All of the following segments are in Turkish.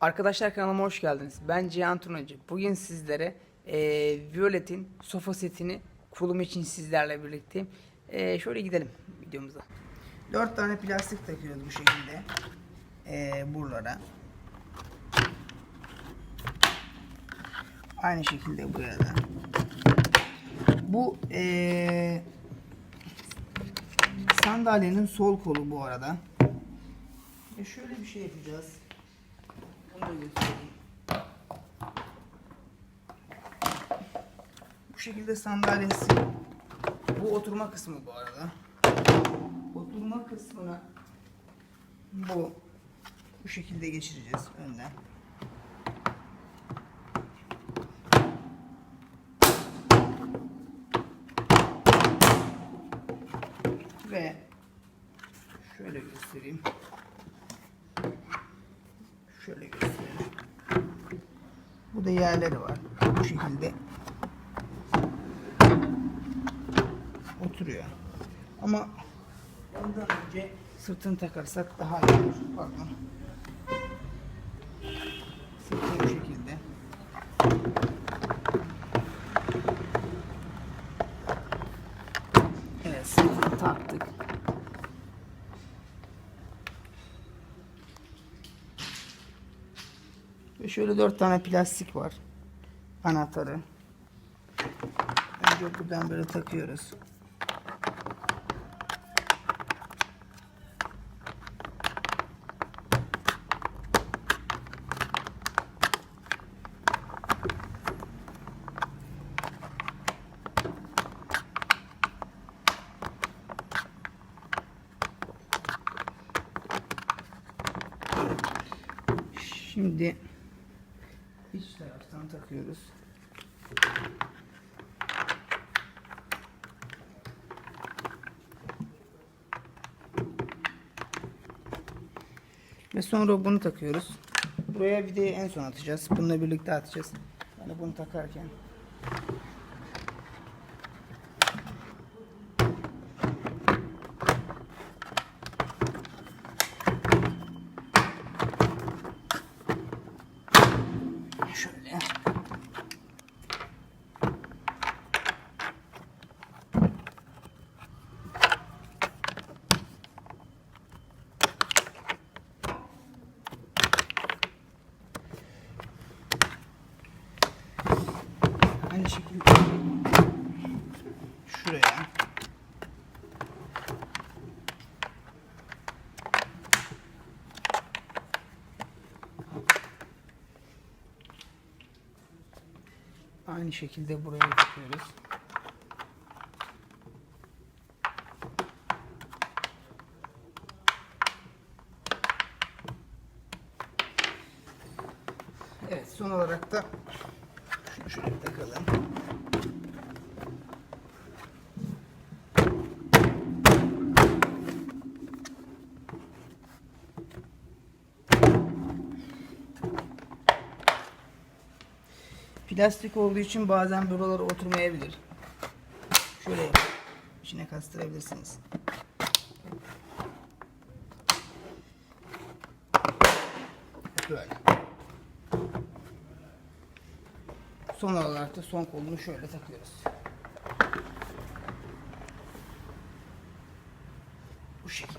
Arkadaşlar kanalıma hoş geldiniz. Ben Cihan Turnacı. Bugün sizlere e, Violet'in sofa setini kurulum için sizlerle birlikteyim. E, şöyle gidelim videomuza. 4 tane plastik takıyoruz bu şekilde. E, buralara. Aynı şekilde buraya da. Bu e, sandalyenin sol kolu bu arada. E şöyle bir şey yapacağız. Onu da göstereyim. Bu şekilde sandalyesi. Bu oturma kısmı bu arada. Oturma kısmına bu bu şekilde geçireceğiz önden. Ve şöyle göstereyim. Şöyle göstereyim. Bu da yerleri var. Bu şekilde oturuyor. Ama ondan önce sırtını takarsak daha iyi olur. Pardon. Sırtı bu şekilde. Evet sırtını taktık. Ve şöyle dört tane plastik var. Anahtarı. Önce buradan böyle takıyoruz. Şimdi takıyoruz. Ve sonra bunu takıyoruz. Buraya videoyu en son atacağız. Bununla birlikte atacağız. Yani bunu takarken. Şöyle. Aynı şekilde şuraya aynı şekilde buraya takıyoruz. Evet son olarak da şöyle takalım. Plastik olduğu için bazen buralara oturmayabilir. Şöyle yapıp içine kastırabilirsiniz. Böyle. Son olarak da son kolunu şöyle takıyoruz. Bu şekilde.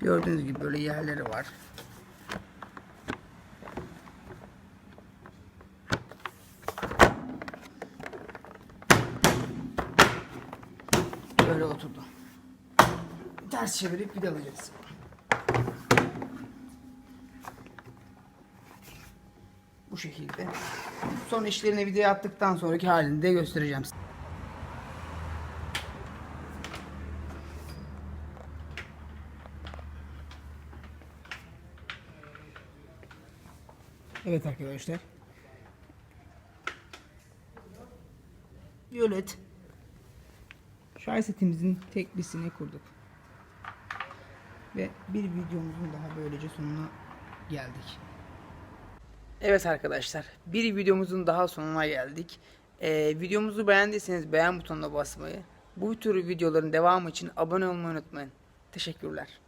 Gördüğünüz gibi böyle yerleri var. Böyle oturdu. Ters çevirip vidalayacağız. Bu şekilde. Son işlerini videoya attıktan sonraki halini de göstereceğim. Evet arkadaşlar. Violet şarj setimizin teklisini kurduk. Ve bir videomuzun daha böylece sonuna geldik. Evet arkadaşlar bir videomuzun daha sonuna geldik. Ee, videomuzu beğendiyseniz beğen butonuna basmayı, Bu tür videoların devamı için abone olmayı unutmayın. Teşekkürler.